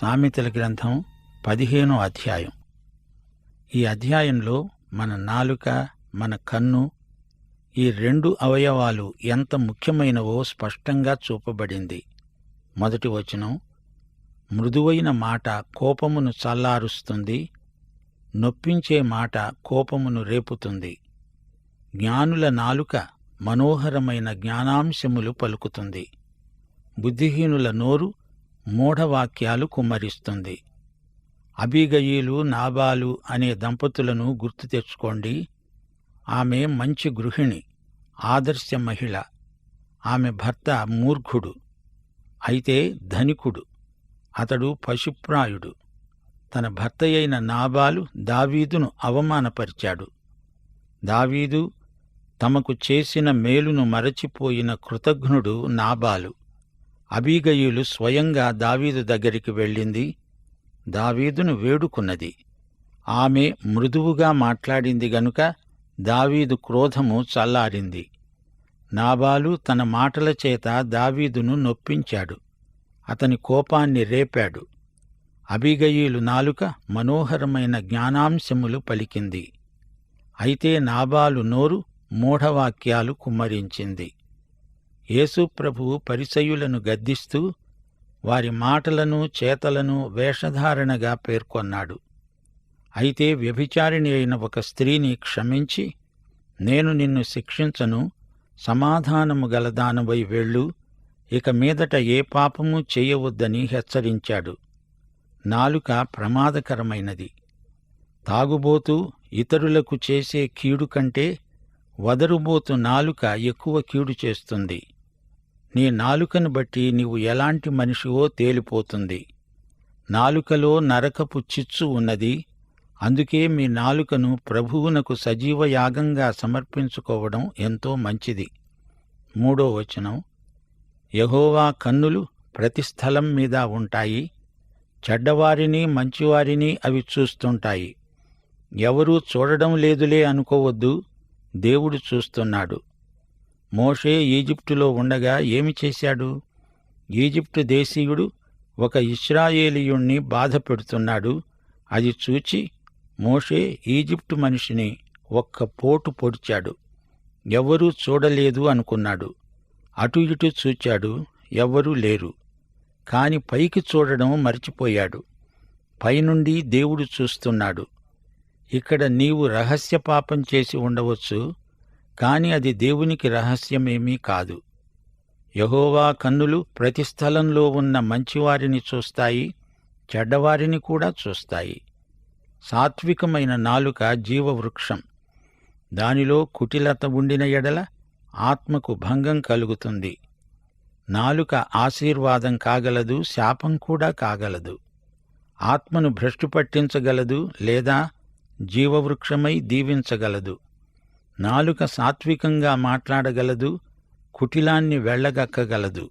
సామెతల గ్రంథం పదిహేనో అధ్యాయం. ఈ అధ్యాయంలో మన నాలుక మన కన్ను ఈ రెండు అవయవాలు ఎంత ముఖ్యమైనవో స్పష్టంగా చూపబడింది. మొదటి వచనం మృదువైన మాట కోపమును చల్లారుస్తుంది నొప్పించే మాట కోపమును రేపుతుంది. జ్ఞానుల నాలుక మనోహరమైన జ్ఞానాంశములు పలుకుతుంది. బుద్ధిహీనుల నోరు మూఢవాక్యాలు కుమ్మరిస్తుంది. అబీగయీలు నాబాలు అనే దంపతులను గుర్తు తెచ్చుకోండి. ఆమె మంచి గృహిణి ఆదర్శ మహిళ. ఆమె భర్త మూర్ఖుడు అయితే ధనికుడు. అతడు పశుప్రాయుడు. తన భర్త అయిన నాబాలు దావీదును అవమానపరిచాడు. దావీదు తమకు చేసిన మేలును మరచిపోయిన కృతజ్ఞుడు నాబాలు. అబీగయులు స్వయంగా దావీదు దగ్గరికి వెళ్ళింది. దావీదును వేడుకున్నది. ఆమె మృదువుగా మాట్లాడింది గనుక దావీదు క్రోధము చల్లారింది. నాబాలు తన మాటల చేత దావీదును నొప్పించాడు. అతని కోపాన్ని రేపాడు. అబిగయీలు నాలుక మనోహరమైన జ్ఞానాంశములు పలికింది. అయితే నాబాలు నోరు మూఢవాక్యాలు కుమ్మరించింది. యేసుప్రభువు పరిసయులను గద్దిస్తూ వారి మాటలను చేతలను వేషధారణగా పేర్కొన్నాడు. అయితే వ్యభిచారిణి అయిన ఒక స్త్రీని క్షమించి నేను నిన్ను శిక్షించను సమాధానము గలదానవై వెళ్ళు ఇక మీదట ఏ పాపము చేయవద్దని హెచ్చరించాడు. నాలుక ప్రమాదకరమైనది. తాగుబోతూ ఇతరులకు చేసే కీడు కంటే వదరుబోతు నాలుక ఎక్కువ కీడు చేస్తుంది. నీ నాలుకను బట్టి నీవు ఎలాంటి మనిషివో తేలిపోతుంది. నాలుకలో నరకపు చిచ్చు ఉన్నది. అందుకే మీ నాలుకను ప్రభువునకు సజీవ యాగంగా సమర్పించుకోవడం ఎంతో మంచిది. మూడో వచనం. యహోవా కన్నులు ప్రతి స్థలం మీద ఉంటాయి. చెడ్డవారిని మంచివారిని అవి చూస్తుంటాయి. ఎవరూ చూడడం లేదులే అనుకోవద్దు. దేవుడు చూస్తున్నాడు. మోషే ఈజిప్టులో ఉండగా ఏమి చేశాడు? ఈజిప్టు దేశీయుడు ఒక ఇస్రాయేలీయుణ్ణి బాధ పెడుతున్నాడు. అది చూచి మోషే ఈజిప్టు మనిషిని ఒక్క పోటు పొడిచాడు. ఎవ్వరూ చూడలేదు అనుకున్నాడు. అటు ఇటు చూచాడు ఎవ్వరూ లేరు. కాని పైకి చూడడం మర్చిపోయాడు. పైనుండి దేవుడు చూస్తున్నాడు. ఇక్కడ నీవు రహస్య పాపం చేసి ఉండవచ్చు. కాని అది దేవునికి రహస్యమేమీ కాదు. యహోవా కన్నులు ప్రతి స్థలంలో ఉన్న మంచివారిని చూస్తాయి చెడ్డవారిని కూడా చూస్తాయి. సాత్వికమైన నాలుక జీవవృక్షం. దానిలో కుటిలత ఉండిన ఎడల ఆత్మకు భంగం కలుగుతుంది. నాలుక ఆశీర్వాదం కాగలదు శాపం కూడా కాగలదు. ఆత్మను భ్రష్టు పట్టించగలదు లేదా జీవవృక్షమై దీవించగలదు. నాలుక సాత్వికంగా మాట్లాడగలదు కుటిలాన్ని వెళ్ళగక్కగలదు.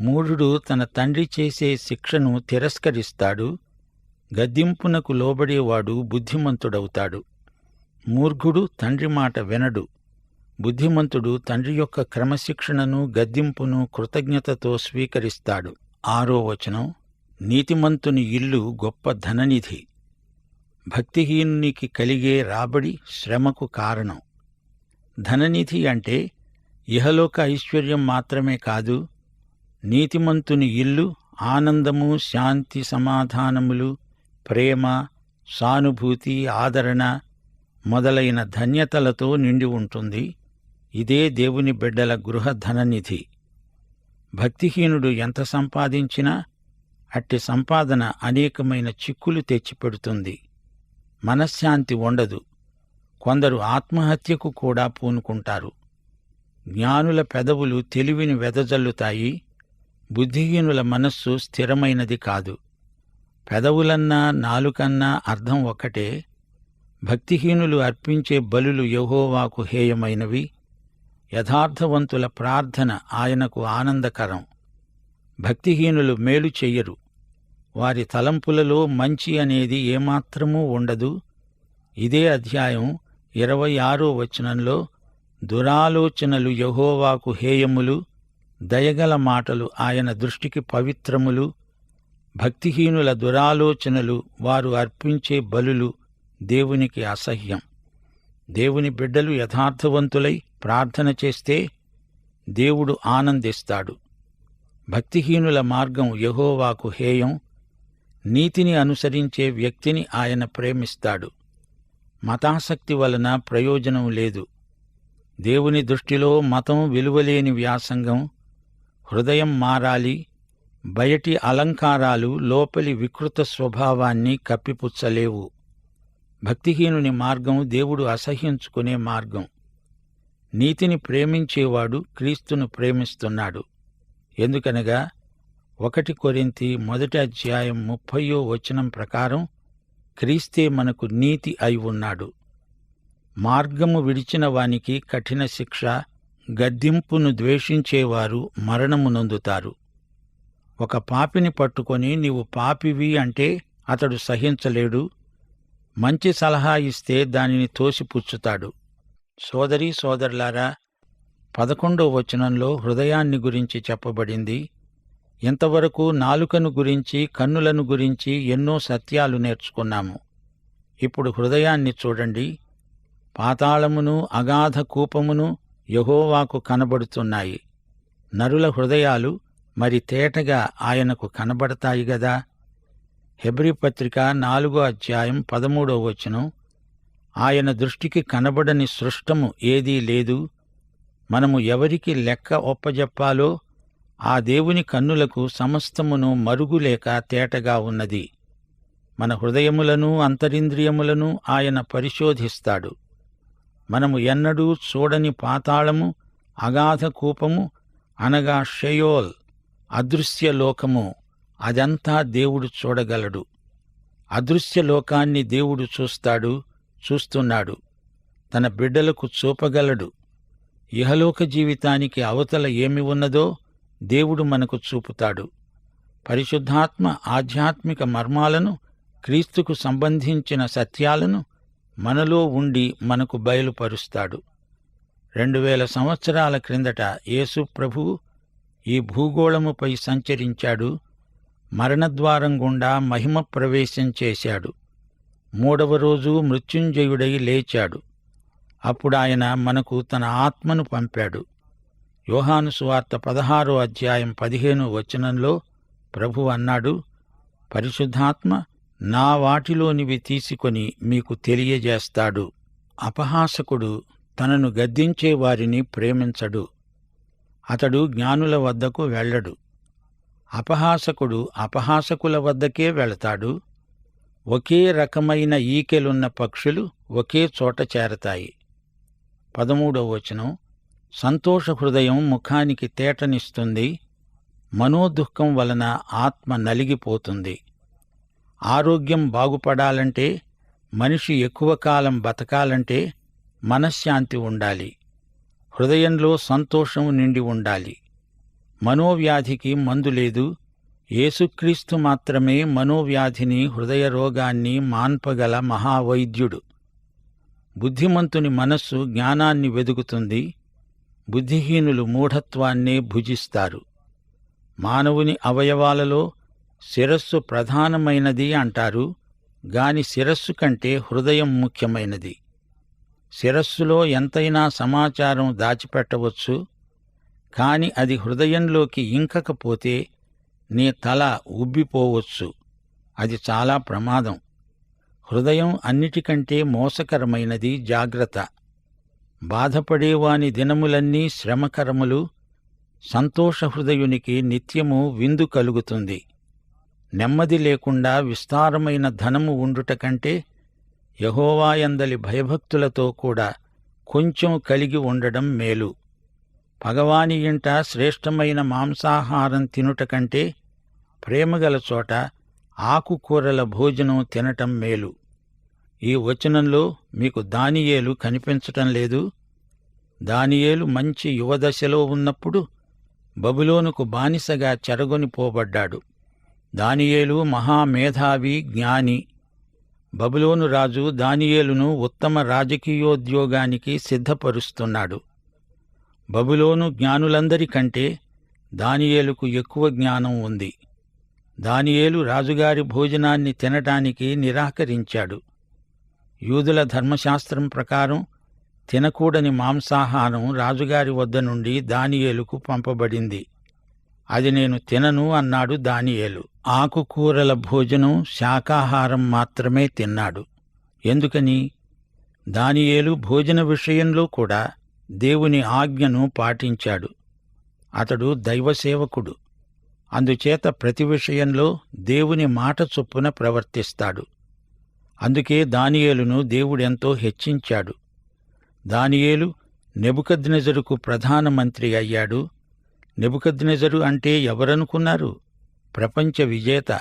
మూఢుడు తన తండ్రి చేసే శిక్షను తిరస్కరిస్తాడు గద్దింపునకు లోబడేవాడు బుద్ధిమంతుడవుతాడు. మూర్ఘుడు తండ్రి మాట వినడు బుద్ధిమంతుడు తండ్రి యొక్క క్రమశిక్షణను గద్దింపును కృతజ్ఞతతో స్వీకరిస్తాడు. ఆరో వచనం నీతిమంతుని ఇల్లు గొప్ప ధననిధి భక్తిహీనునికి కలిగే రాబడి శ్రమకు కారణం. ధననిధి అంటే ఇహలోక ఐశ్వర్యం మాత్రమే కాదు నీతిమంతుని ఇల్లు ఆనందము శాంతి సమాధానములు ప్రేమ సానుభూతి ఆదరణ మొదలైన ధన్యతలతో నిండి ఉంటుంది. ఇదే దేవుని బిడ్డల గృహ ధననిధి భక్తిహీనుడు ఎంత సంపాదించినా అట్టి సంపాదన అనేకమైన చిక్కులు తెచ్చిపెడుతుంది. మనశ్శాంతి ఉండదు. కొందరు ఆత్మహత్యకు కూడా పూనుకుంటారు. జ్ఞానుల పెదవులు తెలివిని వెదజల్లుతాయి బుద్ధిహీనుల మనస్సు స్థిరమైనది కాదు. పెదవులన్నా నాలుకన్నా అర్థం ఒక్కటే భక్తిహీనులు అర్పించే బలులు యహోవాకు హేయమైనవి యథార్థవంతుల ప్రార్థన ఆయనకు ఆనందకరం. భక్తిహీనులు మేలు చెయ్యరు. వారి తలంపులలో మంచి అనేది ఏమాత్రమూ ఉండదు. ఇదే అధ్యాయం ఇరవై ఆరో వచనంలో దురాలోచనలు యహోవాకు హేయములు దయగల మాటలు ఆయన దృష్టికి పవిత్రములు భక్తిహీనుల దురాలోచనలు వారు అర్పించే బలులు దేవునికి అసహ్యం. దేవుని బిడ్డలు యథార్థవంతులై ప్రార్థన చేస్తే దేవుడు ఆనందిస్తాడు. భక్తిహీనుల మార్గం యహోవాకు హేయం నీతిని అనుసరించే వ్యక్తిని ఆయన ప్రేమిస్తాడు. మతాసక్తి వలన ప్రయోజనం లేదు. దేవుని దృష్టిలో మతం విలువలేని వ్యాసంగం హృదయం మారాలి బయటి అలంకారాలు లోపలి వికృత స్వభావాన్ని కప్పిపుచ్చలేవు. భక్తిహీనుని మార్గం దేవుడు అసహ్యించుకునే మార్గం. నీతిని ప్రేమించేవాడు క్రీస్తును ప్రేమిస్తున్నాడు. ఎందుకనగా ఒకటి కొరింతి మొదటి అధ్యాయం ముప్పయో వచనం ప్రకారం క్రీస్తే మనకు నీతి అయి ఉన్నాడు. మార్గము విడిచిన వానికి కఠిన శిక్ష గద్దింపును ద్వేషించేవారు మరణము నొందుతారు. ఒక పాపిని పట్టుకొని నీవు పాపివి అంటే అతడు సహించలేడు. మంచి సలహా ఇస్తే దానిని తోసిపుచ్చుతాడు. సోదరీ సోదరులారా పదకొండో వచనంలో హృదయాన్ని గురించి చెప్పబడింది. ఇంతవరకు నాలుకను గురించి కన్నులను గురించి ఎన్నో సత్యాలు నేర్చుకున్నాము. ఇప్పుడు హృదయాన్ని చూడండి. పాతాళమును అగాధ కూపమును యహోవాకు కనబడుతున్నాయి. నరుల హృదయాలు మరి తేటగా ఆయనకు కనబడతాయి గదా? హెబ్రి పత్రిక నాలుగో అధ్యాయం పదమూడో వచనం. ఆయన దృష్టికి కనబడని సృష్టము ఏదీ లేదు. మనము ఎవరికి లెక్క ఒప్పజెప్పాలో ఆ దేవుని కన్నులకు సమస్తమును మరుగులేక తేటగా ఉన్నది. మన హృదయములను అంతరింద్రియములను ఆయన పరిశోధిస్తాడు. మనము ఎన్నడూ చూడని పాతాళము అగాధ కూపము అనగా షయోల్ అదృశ్య లోకము అదంతా దేవుడు చూడగలడు. అదృశ్య లోకాన్ని దేవుడు చూస్తాడు చూస్తున్నాడు. తన బిడ్డలకు చూపగలడు. ఇహలోక జీవితానికి అవతల ఏమి ఉన్నదో దేవుడు మనకు చూపుతాడు. పరిశుద్ధాత్మ ఆధ్యాత్మిక మర్మాలను క్రీస్తుకు సంబంధించిన సత్యాలను మనలో ఉండి మనకు బయలుపరుస్తాడు. రెండు వేల సంవత్సరాల క్రిందట యేసు ప్రభువు ఈ భూగోళముపై సంచరించాడు మరణద్వారం గుండా మహిమ ప్రవేశం చేశాడు. మూడవ రోజు మృత్యుంజయుడై లేచాడు. అప్పుడాయన మనకు తన ఆత్మను పంపాడు. యోహాను సువార్త పదహారో అధ్యాయం పదిహేను వచనంలో ప్రభు అన్నాడు పరిశుద్ధాత్మ నా వాటిలోనివి తీసుకొని మీకు తెలియజేస్తాడు. అపహాసకుడు తనను గద్దించే వారిని ప్రేమించడు. అతడు జ్ఞానుల వద్దకు వెళ్ళడు. అపహాసకుడు అపహాసకుల వద్దకే వెళతాడు. ఒకే రకమైన ఈకెలున్న పక్షులు ఒకే చోట చేరతాయి. పదమూడవ వచనం సంతోష హృదయం ముఖానికి తేటనిస్తుంది మనోదుఃఖం వలన ఆత్మ నలిగిపోతుంది. ఆరోగ్యం బాగుపడాలంటే మనిషి ఎక్కువ కాలం బతకాలంటే మనశ్శాంతి ఉండాలి. హృదయంలో సంతోషం నిండి ఉండాలి. మనోవ్యాధికి మందు లేదు. యేసుక్రీస్తు మాత్రమే మనోవ్యాధిని హృదయ రోగాన్ని మాన్పగల మహావైద్యుడు. బుద్ధిమంతుని మనస్సు జ్ఞానాన్ని వెదుకుతుంది. బుద్ధిహీనులు మూఢత్వాన్నే భుజిస్తారు. మానవుని అవయవాలలో శిరస్సు ప్రధానమైనది అంటారు గాని శిరస్సు కంటే హృదయం ముఖ్యమైనది. శిరస్సులో ఎంతైనా సమాచారం దాచిపెట్టవచ్చు కాని అది హృదయంలోకి ఇంకకపోతే నీ తల ఉబ్బిపోవచ్చు. అది చాలా ప్రమాదం. హృదయం అన్నిటికంటే మోసకరమైనది జాగ్రత్త. బాధపడేవాని దినములన్నీ శ్రమకరములు సంతోషహృదయునికి నిత్యము విందు కలుగుతుంది. నెమ్మది లేకుండా విస్తారమైన ధనము ఉండుట కంటే యహోవాయందలి భయభక్తులతో కూడా కొంచెం కలిగి ఉండడం మేలు. పగవాని ఇంట శ్రేష్టమైన మాంసాహారం తినుట కంటే ప్రేమగల చోట ఆకుకూరల భోజనం తినటం మేలు. ఈ వచనంలో మీకు దానియేలు కనిపించటం లేదు. దానియేలు మంచి యువదశలో ఉన్నప్పుడు బబులోనుకు బానిసగా చెరగొనిపోబడ్డాడు దానియేలు మహామేధావి జ్ఞాని. బబులోను రాజు దానియేలును ఉత్తమ రాజకీయోద్యోగానికి సిద్ధపరుస్తున్నాడు. బబులోను జ్ఞానులందరికంటే దానియేలుకు ఎక్కువ జ్ఞానం ఉంది. దానియేలు రాజుగారి భోజనాన్ని తినటానికి నిరాకరించాడు. యూదుల ధర్మశాస్త్రం ప్రకారం తినకూడని మాంసాహారం రాజుగారి వద్ద నుండి దానియేలుకు పంపబడింది. అది నేను తినను అన్నాడు దానియేలు. ఆకుకూరల భోజనం శాకాహారం మాత్రమే తిన్నాడు. ఎందుకని? దానియేలు భోజన విషయంలో కూడా దేవుని ఆజ్ఞను పాటించాడు. అతడు దైవసేవకుడు. అందుచేత ప్రతి విషయంలో దేవుని మాట చొప్పున ప్రవర్తిస్తాడు. అందుకే దానియేలును దేవుడెంతో హెచ్చించాడు. దానియేలు నెబుకద్నెజరుకు ప్రధానమంత్రి అయ్యాడు. నెబుకద్నెజరు అంటే ఎవరనుకున్నారు? ప్రపంచ విజేత.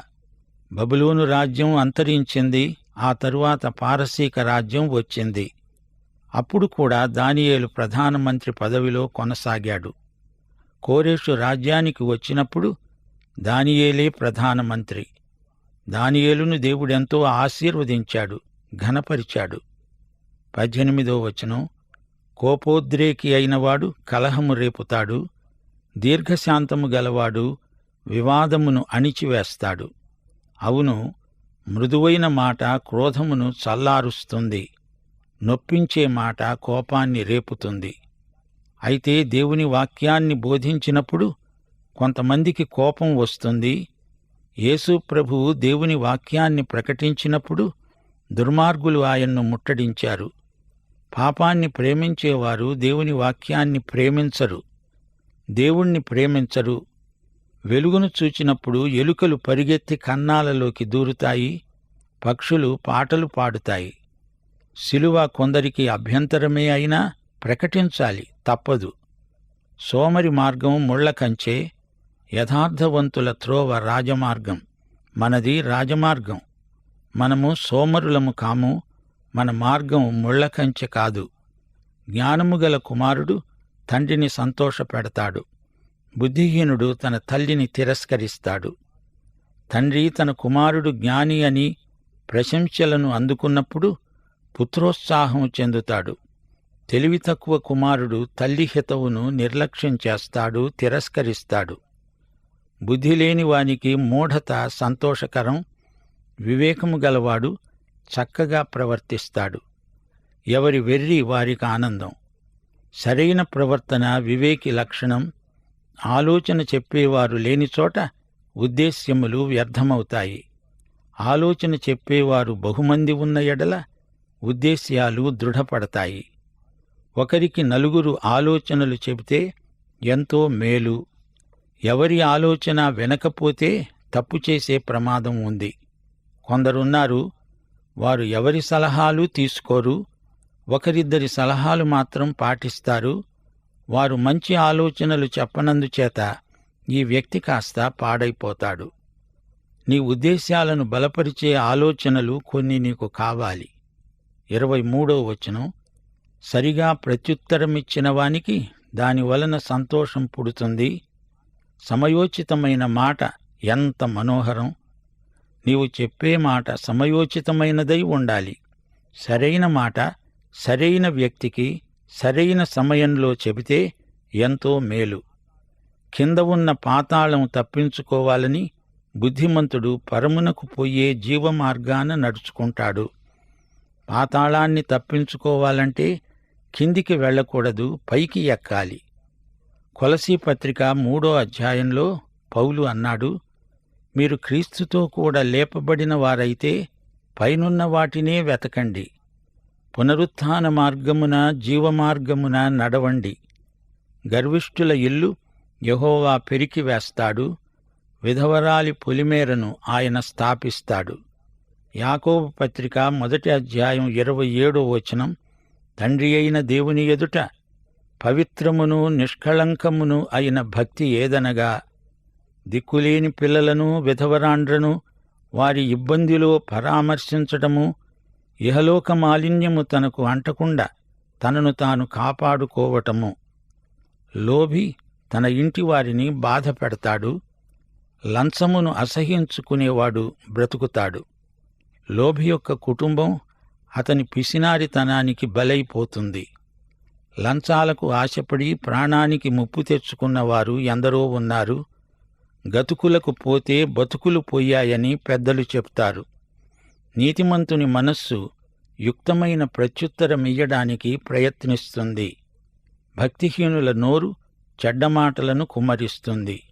బబులోను రాజ్యం అంతరించింది ఆ తరువాత పారసీక రాజ్యం వచ్చింది. అప్పుడు కూడా దానియేలు ప్రధానమంత్రి పదవిలో కొనసాగాడు. కోరేషు రాజ్యానికి వచ్చినప్పుడు దానియేలే ప్రధానమంత్రి దానియేలును దేవుడెంతో ఆశీర్వదించాడు ఘనపరిచాడు. పద్దెనిమిదో వచనం కోపోద్రేకి అయినవాడు కలహము రేపుతాడు దీర్ఘశాంతము గలవాడు వివాదమును అణిచివేస్తాడు. అవును మృదువైన మాట క్రోధమును చల్లారుస్తుంది నొప్పించే మాట కోపాన్ని రేపుతుంది. అయితే దేవుని వాక్యాన్ని బోధించినప్పుడు కొంతమందికి కోపం వస్తుంది యేసు ప్రభువు దేవుని వాక్యాన్ని ప్రకటించినప్పుడు దుర్మార్గులు ఆయన్ను ముట్టడించారు. పాపాన్ని ప్రేమించేవారు దేవుని వాక్యాన్ని ప్రేమించరు. దేవుణ్ణి ప్రేమించరు. వెలుగును చూచినప్పుడు ఎలుకలు పరిగెత్తి కన్నాలలోకి దూరుతాయి పక్షులు పాటలు పాడుతాయి. శిలువ కొందరికి అభ్యంతరమే అయినా ప్రకటించాలి తప్పదు. సోమరి మార్గం ముళ్ళ కంచే యథార్థవంతుల త్రోవ రాజమార్గం. మనది రాజమార్గం. మనము సోమరులము కాము మన మార్గం ముళ్ళకంచె కాదు. జ్ఞానము గల కుమారుడు తండ్రిని సంతోషపెడతాడు. బుద్ధిహీనుడు తన తల్లిని తిరస్కరిస్తాడు. తండ్రి తన కుమారుడు జ్ఞాని అని ప్రశంసలను అందుకున్నప్పుడు పుత్రోత్సాహం చెందుతాడు. తెలివి తక్కువ కుమారుడు తల్లి హితవును నిర్లక్ష్యం చేస్తాడు తిరస్కరిస్తాడు. బుద్ధి లేని వానికి మూఢత సంతోషకరం వివేకము గలవాడు చక్కగా ప్రవర్తిస్తాడు. ఎవరి వెర్రి వారికి ఆనందం. సరైన ప్రవర్తన వివేకి లక్షణం ఆలోచన చెప్పేవారు లేని చోట ఉద్దేశ్యములు వ్యర్థమవుతాయి. ఆలోచన చెప్పేవారు బహుమంది ఉన్న ఎడల ఉద్దేశ్యాలు దృఢపడతాయి. ఒకరికి నలుగురు ఆలోచనలు చెబితే ఎంతో మేలు. ఎవరి ఆలోచన వెనకపోతే తప్పు చేసే ప్రమాదం ఉంది. కొందరున్నారు వారు ఎవరి సలహాలు తీసుకోరు ఒకరిద్దరి సలహాలు మాత్రం పాటిస్తారు వారు మంచి ఆలోచనలు చెప్పనందుచేత ఈ వ్యక్తి కాస్త పాడైపోతాడు. నీ ఉద్దేశాలను బలపరిచే ఆలోచనలు కొన్ని నీకు కావాలి. ఇరవై మూడో వచనం సరిగా ప్రత్యుత్తరమిచ్చిన వానికి దానివలన సంతోషం పుడుతుంది. సమయోచితమైన మాట ఎంత మనోహరం. నీవు చెప్పే మాట సమయోచితమైనదై ఉండాలి. సరైన మాట సరైన వ్యక్తికి సరైన సమయంలో చెబితే ఎంతో మేలు. కింద ఉన్న పాతాళం తప్పించుకోవాలని బుద్ధిమంతుడు పరమునకు పోయే జీవమార్గాన నడుచుకుంటాడు. పాతాళాన్ని తప్పించుకోవాలంటే కిందికి వెళ్ళకూడదు పైకి ఎక్కాలి. కొలసీ పత్రిక మూడో అధ్యాయంలో పౌలు అన్నాడు మీరు క్రీస్తుతో కూడా లేపబడిన వారైతే పైనున్న వాటినే వెతకండి. పునరుత్థాన మార్గమున జీవమార్గమున నడవండి. గర్విష్ఠుల ఇల్లు యహోవా పెరికి వేస్తాడు విధవరాలి పొలిమేరను ఆయన స్థాపిస్తాడు. యాకోబు పత్రిక మొదటి అధ్యాయం ఇరవై ఏడో వచనం తండ్రి అయిన దేవుని ఎదుట పవిత్రమును నిష్కళంకమును అయిన భక్తి ఏదనగా దిక్కులేని పిల్లలను విధవరాండ్రను వారి ఇబ్బందిలో పరామర్శించటము ఇహలోక మాలిన్యము తనకు అంటకుండా తనను తాను కాపాడుకోవటము. లోభి తన ఇంటి వారిని బాధ పెడతాడు లంచమును అసహించుకునేవాడు బ్రతుకుతాడు. లోభి యొక్క కుటుంబం అతని పిసినారితనానికి బలైపోతుంది. లంచాలకు ఆశపడి ప్రాణానికి ముప్పు తెచ్చుకున్నవారు ఎందరో ఉన్నారు. గతుకులకు పోతే బతుకులు పోయాయని పెద్దలు చెప్తారు. నీతిమంతుని మనస్సు యుక్తమైన ప్రత్యుత్తరమియ్యడానికి ప్రయత్నిస్తుంది. భక్తిహీనుల నోరు చెడ్డమాటలను కుమ్మరిస్తుంది.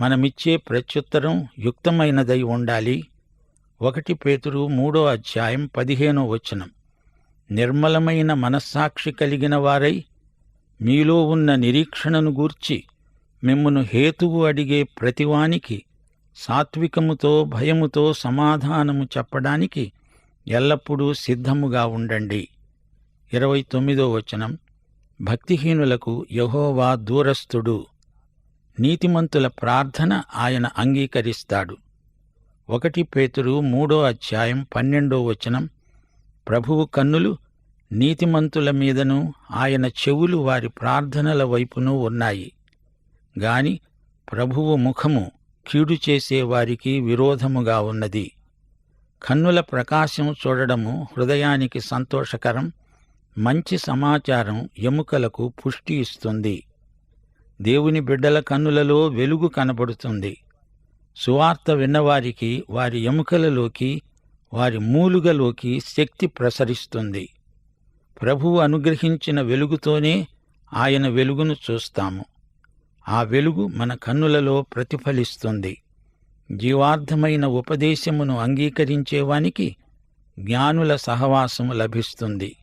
మనమిచ్చే ప్రత్యుత్తరం యుక్తమైనదై ఉండాలి. ఒకటి పేతురు మూడో అధ్యాయం పదిహేనో వచనం. నిర్మలమైన మనస్సాక్షి కలిగిన వారై మీలో ఉన్న నిరీక్షణను గూర్చి మిమ్మను హేతువు అడిగే ప్రతివానికి సాత్వికముతో భయముతో సమాధానము చెప్పడానికి ఎల్లప్పుడూ సిద్ధముగా ఉండండి. ఇరవై తొమ్మిదో వచనం. భక్తిహీనులకు యహోవా దూరస్థుడు. నీతిమంతుల ప్రార్థన ఆయన అంగీకరిస్తాడు. ఒకటి పేతురు మూడో అధ్యాయం పన్నెండో వచనం. ప్రభువు కన్నులు నీతిమంతుల మీదను ఆయన చెవులు వారి ప్రార్థనల వైపునూ ఉన్నాయి. గాని ప్రభువు ముఖము కీడు చేసేవారికి విరోధముగా ఉన్నది. కన్నుల ప్రకాశం చూడడము హృదయానికి సంతోషకరం మంచి సమాచారం ఎముకలకు పుష్టి ఇస్తుంది. దేవుని బిడ్డల కన్నులలో వెలుగు కనబడుతుంది. సువార్త విన్నవారికి వారి ఎముకలలోకి వారి మూలుగలోకి శక్తి ప్రసరిస్తుంది. ప్రభువు అనుగ్రహించిన వెలుగుతోనే ఆయన వెలుగును చూస్తాము. ఆ వెలుగు మన కన్నులలో ప్రతిఫలిస్తుంది. జీవార్థమైన ఉపదేశమును అంగీకరించేవానికి జ్ఞానుల సహవాసము లభిస్తుంది.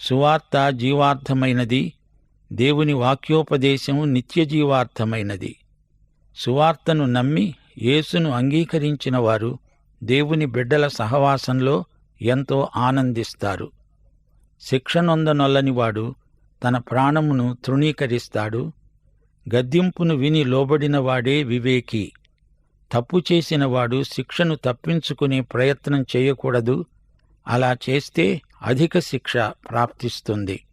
సువార్త జీవార్థమైనది దేవుని వాక్యోపదేశము నిత్యజీవార్థమైనది సువార్తను నమ్మి యేసును అంగీకరించిన వారు దేవుని బిడ్డల సహవాసంలో ఎంతో ఆనందిస్తారు. శిక్షనొందనొల్లనివాడు తన ప్రాణమును తృణీకరిస్తాడు. గద్దింపును విని లోబడినవాడే వివేకి. తప్పు చేసినవాడు శిక్షను తప్పించుకునే ప్రయత్నం చేయకూడదు. అలా చేస్తే అధిక శిక్ష ప్రాప్తిస్తుంది.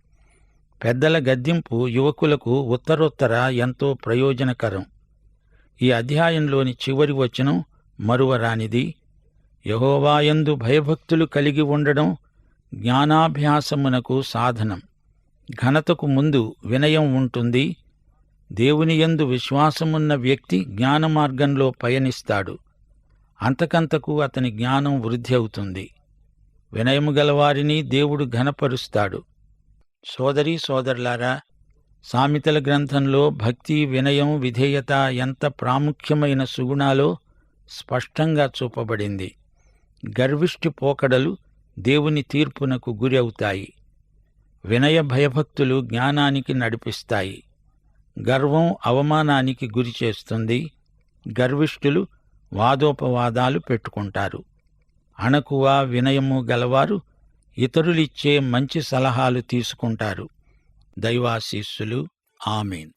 పెద్దల గద్దింపు యువకులకు ఉత్తరోత్తర ఎంతో ప్రయోజనకరం. ఈ అధ్యాయంలోని చివరి వచనం మరువరానిది. యహోవాయందు భయభక్తులు కలిగి ఉండడం జ్ఞానాభ్యాసమునకు సాధనం. ఘనతకు ముందు వినయం ఉంటుంది. దేవుని యందు విశ్వాసమున్న వ్యక్తి జ్ఞాన మార్గంలో పయనిస్తాడు. అంతకంతకు అతని జ్ఞానం వృద్ధి అవుతుంది. వినయము గలవారిని దేవుడు ఘనపరుస్తాడు. సోదరీ సోదరులారా సామెతల గ్రంథంలో భక్తి వినయం విధేయత ఎంత ప్రాముఖ్యమైన సుగుణాలో స్పష్టంగా చూపబడింది. గర్విష్టి పోకడలు దేవుని తీర్పునకు గురి అవుతాయి వినయ భయభక్తులు జ్ఞానానికి నడిపిస్తాయి. గర్వం అవమానానికి గురి చేస్తుంది. గర్విష్ఠులు వాదోపవాదాలు పెట్టుకుంటారు. అణకువ వినయము గలవారు ఇతరులిచ్చే మంచి సలహాలు తీసుకుంటారు. దైవాశీస్సులు. ఆమెన్.